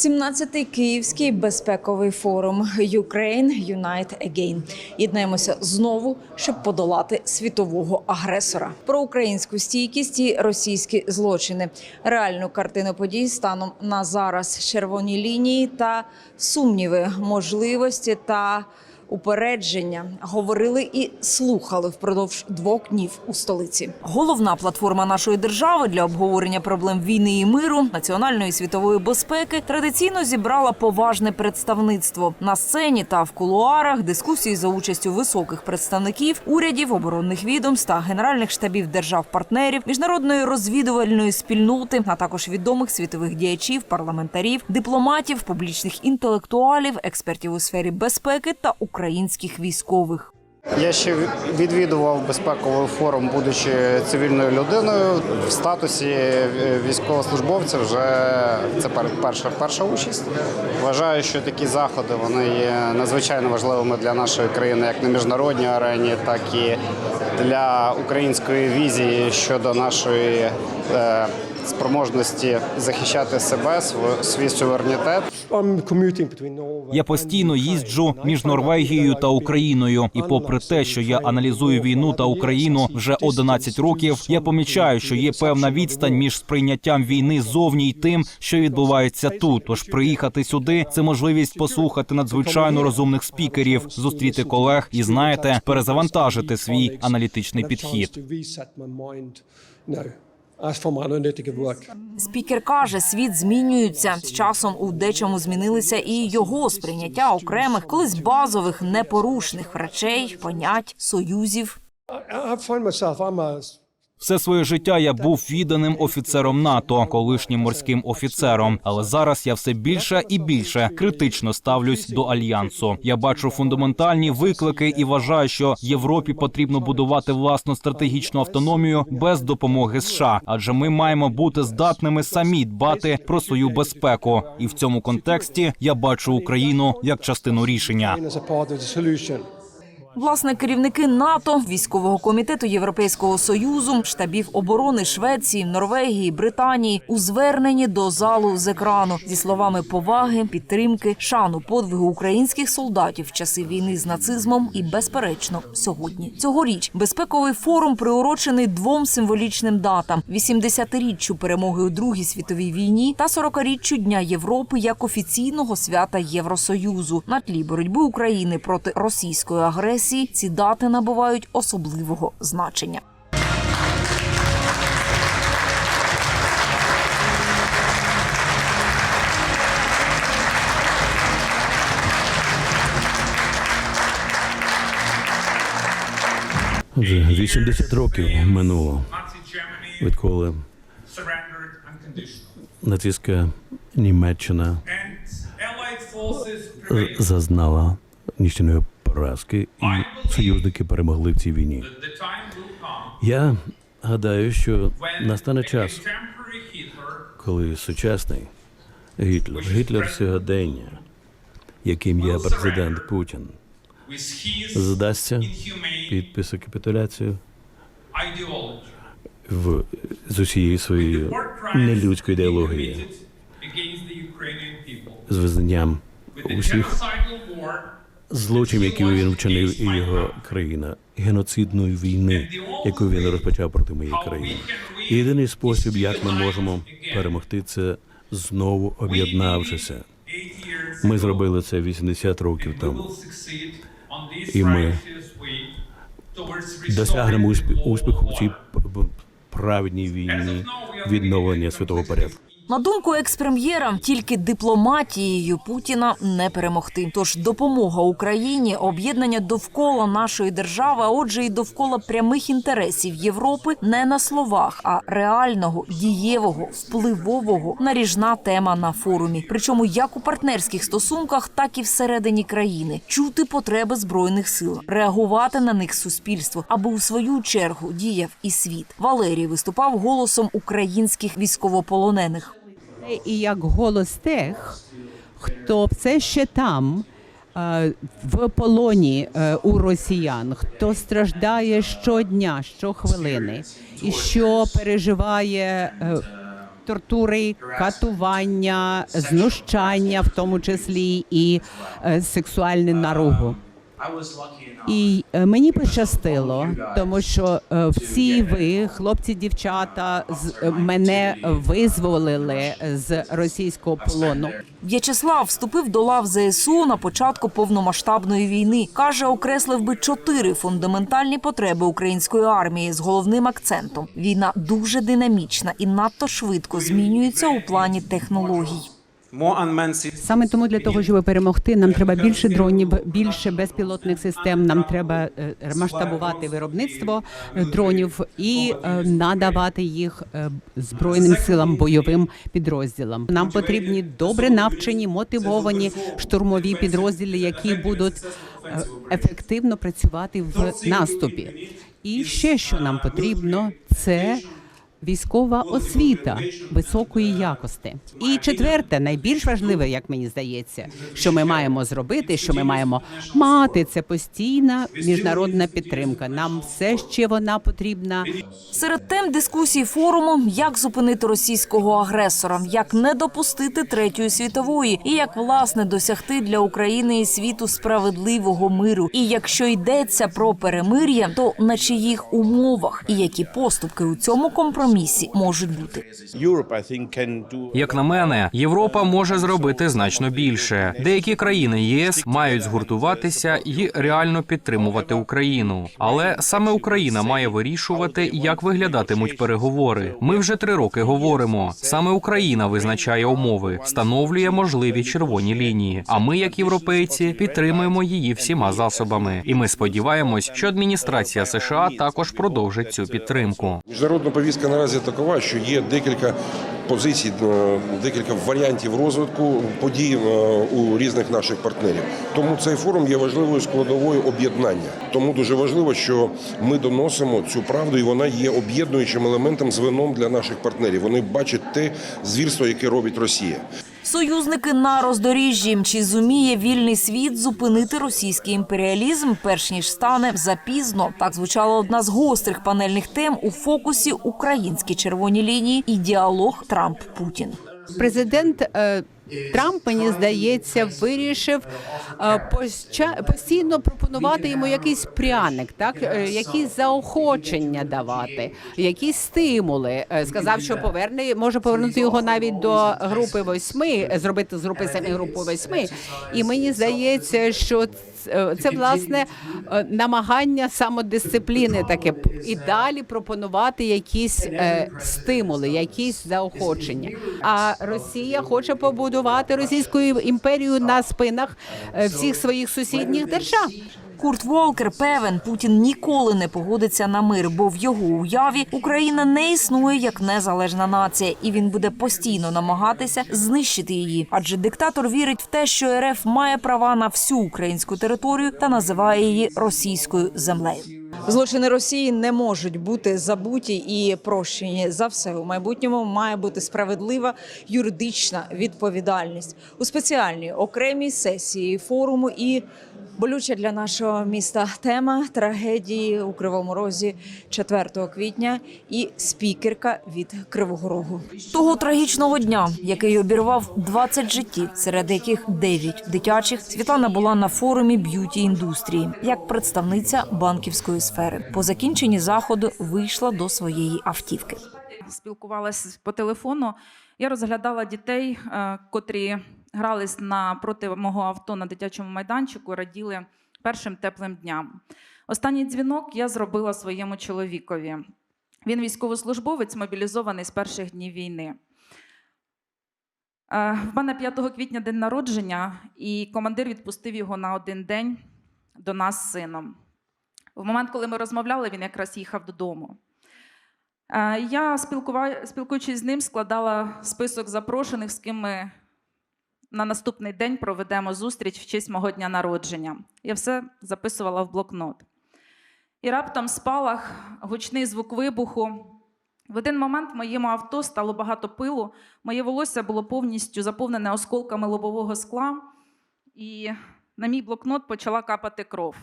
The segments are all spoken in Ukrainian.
17-й Київський безпековий форум Ukraine Unite Again. Єднаємося знову, щоб подолати світового агресора. Про українську стійкість і російські злочини, реальну картину подій станом на зараз, червоні лінії та сумніви, можливості та упередження говорили і слухали впродовж двох днів у столиці. Головна платформа нашої держави для обговорення проблем війни і миру, національної і світової безпеки традиційно зібрала поважне представництво на сцені та в кулуарах. Дискусії за участю високих представників урядів, оборонних відомств та генеральних штабів держав-партнерів, міжнародної розвідувальної спільноти, а також відомих світових діячів, парламентарів, дипломатів, публічних інтелектуалів, експертів у сфері безпеки та українських військових. Я ще відвідував безпековий форум, будучи цивільною людиною в статусі е, військовослужбовця. Вже це пер- перша перша участь. Вважаю, що такі заходи вони є надзвичайно важливими для нашої країни, як на міжнародній арені, так і для української візії щодо нашої е, спроможності захищати себе, св- свій суверенітет. Я постійно їжджу між Норвегією та Україною, і попри те, що я аналізую війну та Україну вже 11 років, я помічаю, що є певна відстань між сприйняттям війни зовні й тим, що відбувається тут. Тож приїхати сюди це можливість послухати надзвичайно розумних спікерів, зустріти колег і знаєте, перезавантажити свій аналітичний підхід. Спікер каже, світ змінюється з часом. У дечому змінилися і його сприйняття окремих, колись базових, непорушних речей, понять, союзів. Все своє життя я був відданим офіцером НАТО, колишнім морським офіцером. Але зараз я все більше і більше критично ставлюсь до альянсу. Я бачу фундаментальні виклики і вважаю, що Європі потрібно будувати власну стратегічну автономію без допомоги США, адже ми маємо бути здатними самі дбати про свою безпеку. І в цьому контексті я бачу Україну як частину рішення. Власне, керівники НАТО, військового комітету Європейського союзу, штабів оборони Швеції, Норвегії, Британії у зверненні до залу з екрану зі словами поваги, підтримки, шану подвигу українських солдатів в часи війни з нацизмом і, безперечно, сьогодні. Цьогоріч безпековий форум приурочений двом символічним датам: 80-річчю перемоги у Другій світовій війні та 40-річчю Дня Європи як офіційного свята Євросоюзу. На тлі боротьби України проти російської агресії ці дати набувають особливого значення. Отже, 80 років минуло, відколи нацистська Німеччина зазнала нічної поразки, і союзники перемогли в цій війні. Я гадаю, що настане час, коли сучасний Гітлер, Гітлер сьогодення, яким є президент Путін, здасться підписи капітуляцію в з against the Ukrainian people. з визнанням усіх злочинів, які він вчинив і його країна, геноцидної війни, яку він розпочав проти моєї країни. Єдиний спосіб, як ми можемо перемогти, це знову об'єднавшися. Ми зробили це 80 років тому. І ми Досягнемо успіху в цій праведній війні відновлення світового порядку. На думку експрем'єра, тільки дипломатією Путіна не перемогти. Тож допомога Україні, об'єднання довкола нашої держави, а отже, і довкола прямих інтересів Європи не на словах, а реального, дієвого, впливового наріжна тема на форумі. Причому як у партнерських стосунках, так і всередині країни чути потреби збройних сил, реагувати на них суспільство, аби у свою чергу діяв і світ. Валерій виступав голосом українських військовополонених. І як голос тих, хто все ще там. е, В полоні е, у росіян, хто страждає щодня, щохвилини, і що переживає е, тортури, катування, знущання, в тому числі і е, сексуальну наругу. І е, мені пощастило, тому що е, всі ви, хлопці, дівчата, з е, мене визволили з російського полону. В'ячеслав вступив до лав ЗСУ на початку повномасштабної війни. каже, окреслив би чотири фундаментальні потреби української армії з головним акцентом: війна дуже динамічна і надто швидко змінюється у плані технологій. Саме тому для того, щоб перемогти, нам треба більше дронів, більше безпілотних систем. Нам треба е, масштабувати виробництво е, дронів і е, надавати їх збройним силам, бойовим підрозділам. Нам потрібні добре навчені, мотивовані штурмові підрозділи, які будуть ефективно працювати в наступі. І ще що нам потрібно, це Військова освіта високої якості. І четверте, найбільш важливе, як мені здається, що ми маємо зробити, що ми маємо мати, це постійна міжнародна підтримка. Нам все ще вона потрібна. Серед тем дискусії форуму, як зупинити російського агресора, як не допустити третьої світової, і як власне досягти для України і світу справедливого миру. І якщо йдеться про перемир'я, то на чиїх умовах і які поступки у цьому компромісі можуть бути. Як на мене, Європа може зробити значно більше. Деякі країни ЄС мають згуртуватися і реально підтримувати Україну. Але саме Україна має вирішувати, як виглядатимуть переговори. Ми вже три роки говоримо. Саме Україна визначає умови, встановлює можливі червоні лінії. А ми, як європейці, підтримуємо її всіма засобами. І ми сподіваємось, що адміністрація США також продовжить цю підтримку. Міжнародна повістка наразі такова, що є декілька позицій, е, декілька варіантів розвитку подій е, у різних наших партнерів. Тому цей форум є важливою складовою об'єднання. Тому дуже важливо, що ми доносимо цю правду, і вона є об'єднуючим елементом звеном для наших партнерів. Вони бачать те звірство, яке робить Росія. Союзники на роздоріжжі. Чи зуміє вільний світ зупинити російський імперіалізм, перш ніж стане запізно? Так звучала одна з гострих панельних тем у фокусі українські червоні лінії і діалог Трамп-Путін. Президент е, Трамп, мені здається, вирішив е, постійно пропонувати йому якийсь пряник, так е, якісь заохочення давати, якісь стимули. Е, Сказав, що поверне може повернути його навіть до групи восьми, зробити з групи самі групу восьми. І мені здається, що це власне е, намагання самодисципліни таке і далі пропонувати якісь е, стимули, якісь заохочення. А Росія хоче побудувати російську імперію на спинах е, всіх своїх сусідніх держав. Курт Волкер певен, Путін ніколи не погодиться на мир, бо в його уяві Україна не існує як незалежна нація, і він буде постійно намагатися знищити її. Адже диктатор вірить в те, що РФ має права на всю українську територію та називає її російською землею. Злочини Росії не можуть бути забуті і прощені за все у майбутньому. Має бути справедлива юридична відповідальність у спеціальній окремій сесії форуму і болюча для нашого міста тема трагедії у Кривому Розі 4 квітня і спікерка від Кривого Рогу. Того трагічного дня, який обірвав 20 життів, серед яких 9 дитячих, Світлана була на форумі б'юті індустрії як представниця банківської сфери. По закінченні заходу вийшла до своєї автівки. спілкувалася по телефону. Я розглядала дітей, е, котрі грались напроти мого авто на дитячому майданчику, раділи першим теплим дням. Останній дзвінок я зробила своєму чоловікові. Він військовослужбовець, мобілізований з перших днів війни. Е, В мене 5 квітня день народження, і командир відпустив його на один день до нас з сином. В момент, коли ми розмовляли, він якраз їхав додому. Е, Я, спілкуючись з ним, складала список запрошених, з ким ми на наступний день проведемо зустріч в честь мого дня народження. Я все записувала в блокнот. І раптом спалах, гучний звук вибуху. В один момент моєму авто стало багато пилу, моє волосся було повністю заповнене осколками лобового скла, і на мій блокнот почала капати кров.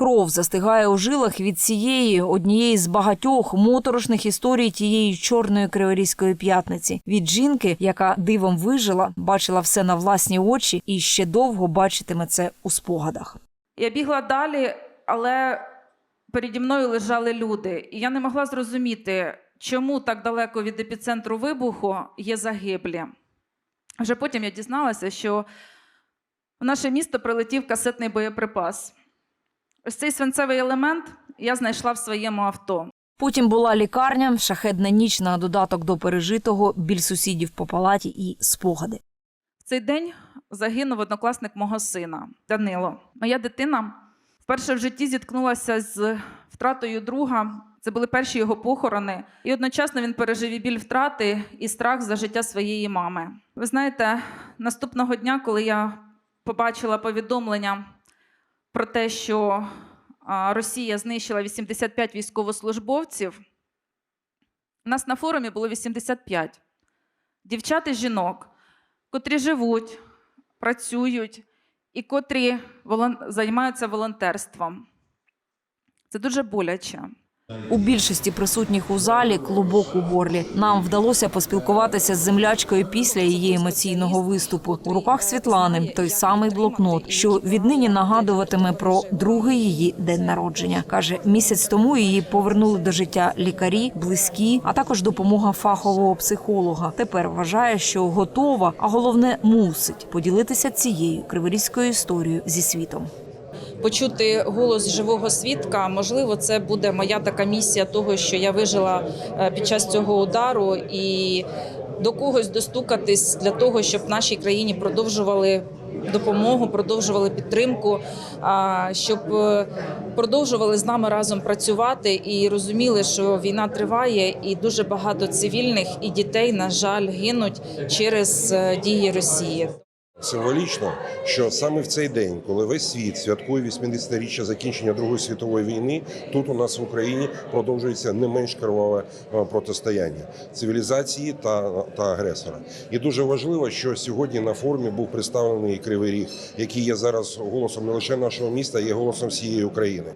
Кров застигає у жилах від цієї однієї з багатьох моторошних історій тієї чорної криворізької п'ятниці. Від жінки, яка дивом вижила, бачила все на власні очі і ще довго бачитиме це у спогадах. Я бігла далі, але переді мною лежали люди. І я не могла зрозуміти, чому так далеко від епіцентру вибуху є загиблі. Вже потім я дізналася, що в наше місто прилетів касетний боєприпас. Ось цей свинцевий елемент я знайшла в своєму авто. Потім була лікарня, шахедна ніч на додаток до пережитого, біль сусідів по палаті і спогади. В цей день загинув однокласник мого сина Данило. Моя дитина вперше в житті зіткнулася з втратою друга. Це були перші його похорони, і одночасно він пережив і біль втрати і страх за життя своєї мами. Ви знаєте, наступного дня, коли я побачила повідомлення про те, що Росія знищила 85 військовослужбовців, у нас на форумі було 85 дівчат і жінок, котрі живуть, працюють і котрі займаються волонтерством. Це дуже боляче. У більшості присутніх у залі клубок у горлі. Нам вдалося поспілкуватися з землячкою після її емоційного виступу. У руках Світлани той самий блокнот, що віднині нагадуватиме про другий її день народження. каже, місяць тому її повернули до життя лікарі, близькі, а також допомога фахового психолога. Тепер вважає, що готова, а головне мусить поділитися цією криворізькою історією зі світом. Почути голос живого свідка. Можливо, це буде моя така місія того, що я вижила е, під час цього удару, і до когось достукатись для того, щоб нашій країні продовжували. Допомогу продовжували підтримку, щоб е, продовжували з нами разом працювати і розуміли, що війна триває, і дуже багато цивільних і дітей, на жаль, гинуть через е, дії Росії. Символічно, що саме в цей день, коли весь світ святкує 80-річчя закінчення Другої світової війни, тут у нас в Україні продовжується не менш криваве е, протистояння цивілізації та, та агресора. І дуже важливо, що сьогодні на форумі був представлений Кривий Ріг, який є зараз голосом не лише нашого міста, а є голосом всієї України.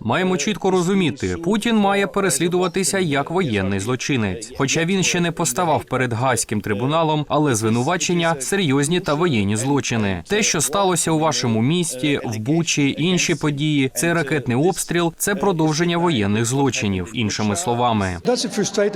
Маємо чітко розуміти, Путін має переслідуватися як воєнний злочинець. Хоча він ще не поставав перед гаазьким трибуналом, але звинувачення серйозні та воєнні злочини. Те, що сталося у вашому місті, в Бучі, інші події, цей ракетний обстріл, це продовження воєнних злочинів. Іншими словами,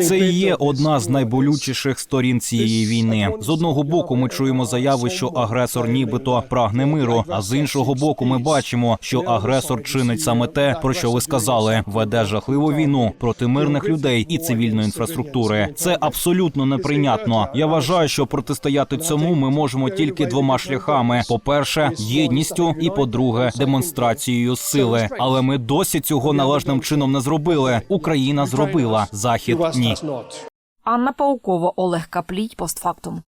Це і є одна з найболючіших сторін цієї війни. З одного боку, ми чуємо заяви, що агресор нібито прагне миру. А з іншого боку, ми бачимо, що агресор чинить саме те, про що ви сказали, веде жахливу війну проти мирних людей і цивільної інфраструктури. Це абсолютно неприйнятно. Я вважаю, що протистояти цьому ми можемо тільки двома шляхами: по-перше, єдністю, і по-друге, демонстрацією сили. Але ми досі цього належним чином не зробили. Україна зробила захід. Ні. Анна Паукова, Олег Каплій, постфактум.